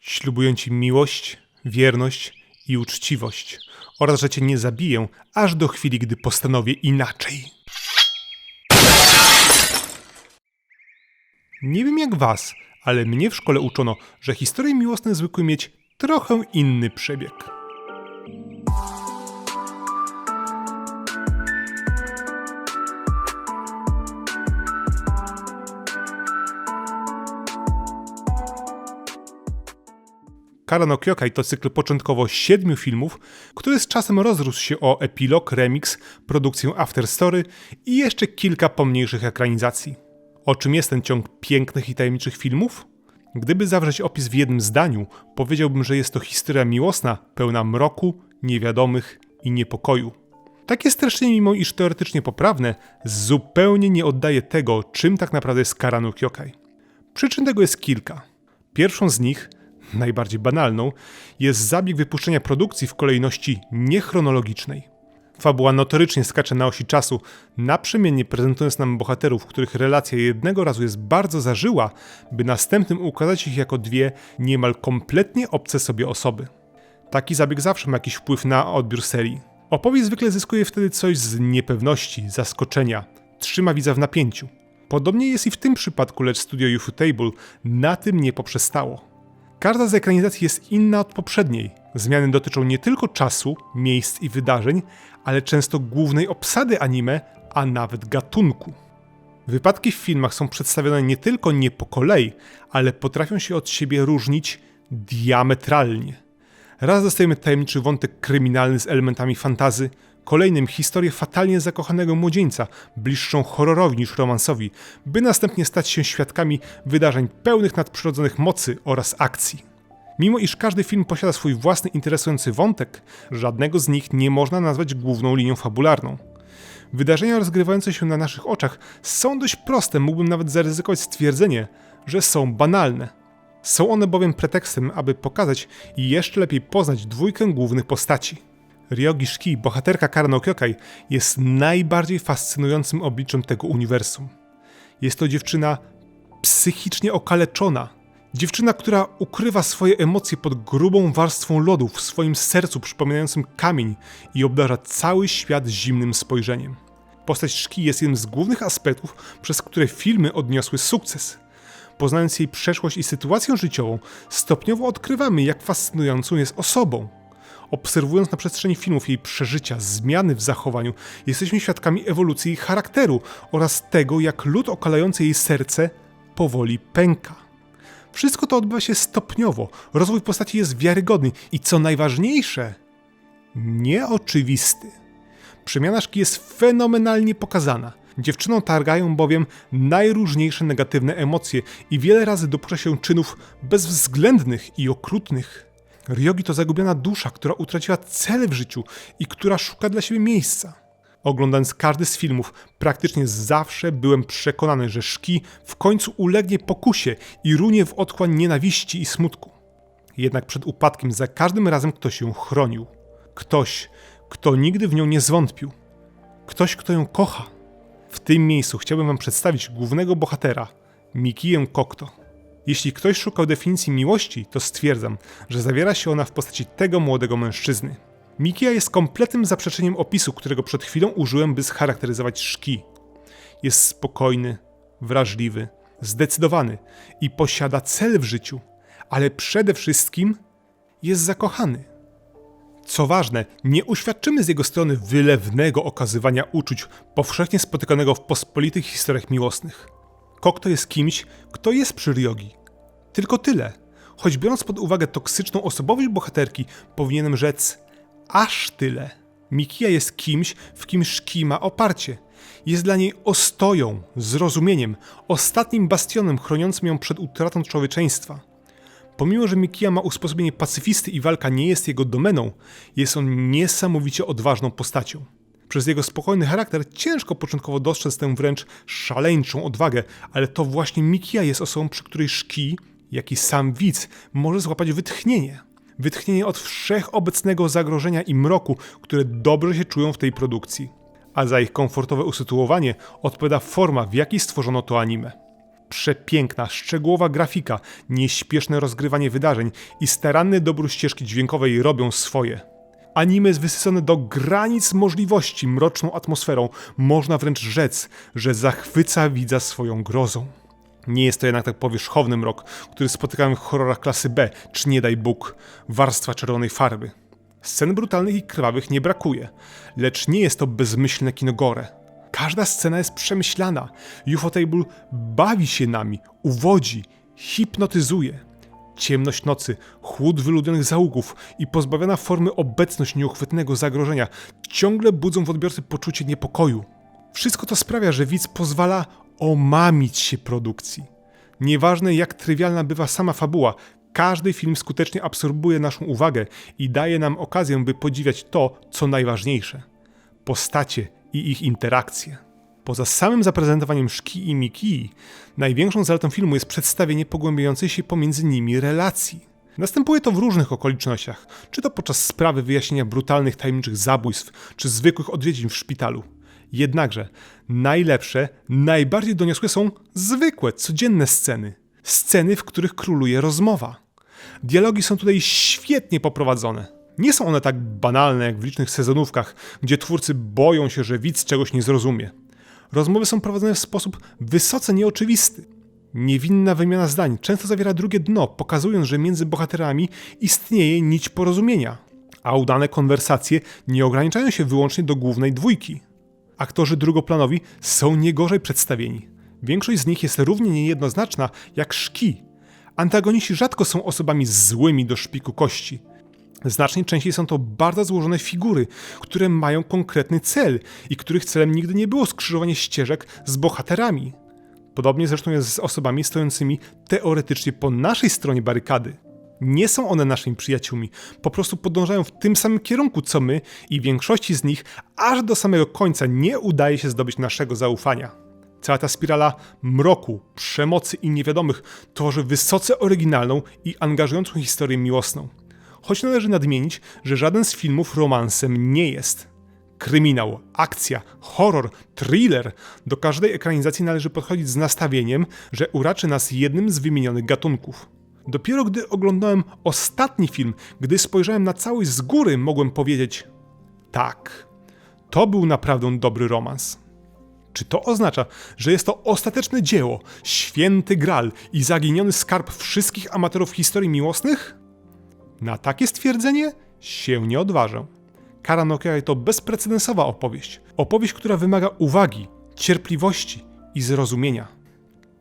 Ślubuję ci miłość, wierność i uczciwość oraz, że cię nie zabiję aż do chwili, gdy postanowię inaczej. Nie wiem jak was, ale mnie w szkole uczono, że historie miłosne zwykły mieć trochę inny przebieg. Kara no Kyokai to cykl początkowo siedmiu filmów, który z czasem rozrósł się o epilog, remix, produkcję afterstory i jeszcze kilka pomniejszych ekranizacji. O czym jest ten ciąg pięknych i tajemniczych filmów? Gdyby zawrzeć opis w jednym zdaniu, powiedziałbym, że jest to historia miłosna, pełna mroku, niewiadomych i niepokoju. Takie streszczenie, mimo iż teoretycznie poprawne, zupełnie nie oddaje tego, czym tak naprawdę jest Kara no Kyokai. Przyczyn tego jest kilka. Pierwszą z nich, najbardziej banalną, jest zabieg wypuszczenia produkcji w kolejności niechronologicznej. Fabuła notorycznie skacze na osi czasu, naprzemiennie prezentując nam bohaterów, których relacja jednego razu jest bardzo zażyła, by następnym ukazać ich jako dwie niemal kompletnie obce sobie osoby. Taki zabieg zawsze ma jakiś wpływ na odbiór serii. Opowieść zwykle zyskuje wtedy coś z niepewności, zaskoczenia, trzyma widza w napięciu. Podobnie jest i w tym przypadku, lecz studio Ufotable na tym nie poprzestało. Każda z ekranizacji jest inna od poprzedniej. Zmiany dotyczą nie tylko czasu, miejsc i wydarzeń, ale często głównej obsady anime, a nawet gatunku. Wypadki w filmach są przedstawione nie tylko nie po kolei, ale potrafią się od siebie różnić diametralnie. Raz dostajemy tajemniczy wątek kryminalny z elementami fantazy, kolejnym historię fatalnie zakochanego młodzieńca, bliższą horrorowi niż romansowi, by następnie stać się świadkami wydarzeń pełnych nadprzyrodzonych mocy oraz akcji. Mimo iż każdy film posiada swój własny interesujący wątek, żadnego z nich nie można nazwać główną linią fabularną. Wydarzenia rozgrywające się na naszych oczach są dość proste, mógłbym nawet zaryzykować stwierdzenie, że są banalne. Są one bowiem pretekstem, aby pokazać i jeszcze lepiej poznać dwójkę głównych postaci. Ryogi Shiki, bohaterka Karno Kyokai, jest najbardziej fascynującym obliczem tego uniwersum. Jest to dziewczyna psychicznie okaleczona. Dziewczyna, która ukrywa swoje emocje pod grubą warstwą lodu w swoim sercu przypominającym kamień i obdarza cały świat zimnym spojrzeniem. Postać Shiki jest jednym z głównych aspektów, przez które filmy odniosły sukces. Poznając jej przeszłość i sytuację życiową, stopniowo odkrywamy, jak fascynującą jest osobą. Obserwując na przestrzeni filmów jej przeżycia, zmiany w zachowaniu, jesteśmy świadkami ewolucji jej charakteru oraz tego, jak lód okalający jej serce powoli pęka. Wszystko to odbywa się stopniowo, rozwój postaci jest wiarygodny i co najważniejsze, nieoczywisty. Przemiana szki jest fenomenalnie pokazana. Dziewczyną targają bowiem najróżniejsze negatywne emocje i wiele razy dopuszcza się czynów bezwzględnych i okrutnych. Ryogi to zagubiona dusza, która utraciła cel w życiu i która szuka dla siebie miejsca. Oglądając każdy z filmów, praktycznie zawsze byłem przekonany, że Szki w końcu ulegnie pokusie i runie w otchłań nienawiści i smutku. Jednak przed upadkiem za każdym razem ktoś ją chronił. Ktoś, kto nigdy w nią nie zwątpił. Ktoś, kto ją kocha. W tym miejscu chciałbym wam przedstawić głównego bohatera, Mikiję Kokto. Jeśli ktoś szukał definicji miłości, to stwierdzam, że zawiera się ona w postaci tego młodego mężczyzny. Mikia jest kompletnym zaprzeczeniem opisu, którego przed chwilą użyłem, by scharakteryzować Szki. Jest spokojny, wrażliwy, zdecydowany i posiada cel w życiu, ale przede wszystkim jest zakochany. Co ważne, nie uświadczymy z jego strony wylewnego okazywania uczuć powszechnie spotykanego w pospolitych historiach miłosnych. Kokto jest kimś, kto jest przy Ryogi. Tylko tyle. Choć biorąc pod uwagę toksyczną osobowość bohaterki, powinienem rzec aż tyle. Mikia jest kimś, w kim Szki ma oparcie. Jest dla niej ostoją, zrozumieniem, ostatnim bastionem chroniącym ją przed utratą człowieczeństwa. Pomimo, że Mikia ma usposobienie pacyfisty i walka nie jest jego domeną, jest on niesamowicie odważną postacią. Przez jego spokojny charakter ciężko początkowo dostrzec tę wręcz szaleńczą odwagę, ale to właśnie Mikia jest osobą, przy której Szki, jak i sam widz, może złapać wytchnienie. Wytchnienie od wszechobecnego zagrożenia i mroku, które dobrze się czują w tej produkcji. A za ich komfortowe usytuowanie odpowiada forma, w jakiej stworzono to anime. Przepiękna, szczegółowa grafika, nieśpieszne rozgrywanie wydarzeń i staranny dobór ścieżki dźwiękowej robią swoje. Anime jest wysycone do granic możliwości mroczną atmosferą. Można wręcz rzec, że zachwyca widza swoją grozą. Nie jest to jednak tak powierzchowny mrok, który spotykamy w horrorach klasy B, czy nie daj Bóg, warstwa czerwonej farby. Scen brutalnych i krwawych nie brakuje, lecz nie jest to bezmyślne kinogore. Każda scena jest przemyślana. Ufotable bawi się nami, uwodzi, hipnotyzuje. Ciemność nocy, chłód wyludnionych zaułków i pozbawiona formy obecność nieuchwytnego zagrożenia ciągle budzą w odbiorcy poczucie niepokoju. Wszystko to sprawia, że widz pozwala omamić się produkcji. Nieważne jak trywialna bywa sama fabuła, każdy film skutecznie absorbuje naszą uwagę i daje nam okazję, by podziwiać to, co najważniejsze postacie i ich interakcje. Poza samym zaprezentowaniem Szki i Miki, największą zaletą filmu jest przedstawienie pogłębiającej się pomiędzy nimi relacji. Następuje to w różnych okolicznościach, czy to podczas sprawy wyjaśnienia brutalnych tajemniczych zabójstw, czy zwykłych odwiedzin w szpitalu. Jednakże najlepsze, najbardziej doniosłe są zwykłe, codzienne sceny. Sceny, w których króluje rozmowa. Dialogi są tutaj świetnie poprowadzone. Nie są one tak banalne jak w licznych sezonówkach, gdzie twórcy boją się, że widz czegoś nie zrozumie. Rozmowy są prowadzone w sposób wysoce nieoczywisty. Niewinna wymiana zdań często zawiera drugie dno, pokazując, że między bohaterami istnieje nić porozumienia. A udane konwersacje nie ograniczają się wyłącznie do głównej dwójki. Aktorzy drugoplanowi są nie gorzej przedstawieni. Większość z nich jest równie niejednoznaczna jak szki. Antagoniści rzadko są osobami złymi do szpiku kości. Znacznie częściej są to bardzo złożone figury, które mają konkretny cel i których celem nigdy nie było skrzyżowanie ścieżek z bohaterami. Podobnie zresztą jest z osobami stojącymi teoretycznie po naszej stronie barykady. Nie są one naszymi przyjaciółmi, po prostu podążają w tym samym kierunku co my i większości z nich aż do samego końca nie udaje się zdobyć naszego zaufania. Cała ta spirala mroku, przemocy i niewiadomych tworzy wysoce oryginalną i angażującą historię miłosną. Choć należy nadmienić, że żaden z filmów romansem nie jest. Kryminał, akcja, horror, thriller. Do każdej ekranizacji należy podchodzić z nastawieniem, że uraczy nas jednym z wymienionych gatunków. Dopiero gdy oglądałem ostatni film, gdy spojrzałem na całość z góry, mogłem powiedzieć: tak, to był naprawdę dobry romans. Czy to oznacza, że jest to ostateczne dzieło, święty gral i zaginiony skarb wszystkich amatorów historii miłosnych? Na takie stwierdzenie się nie odważę. Kara Nokia to bezprecedensowa opowieść. Opowieść, która wymaga uwagi, cierpliwości i zrozumienia.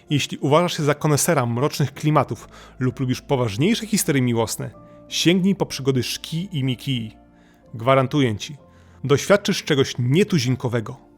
Jeśli uważasz się za konesera mrocznych klimatów lub lubisz poważniejsze historie miłosne, sięgnij po przygody Szki i Miki. Gwarantuję ci, doświadczysz czegoś nietuzinkowego.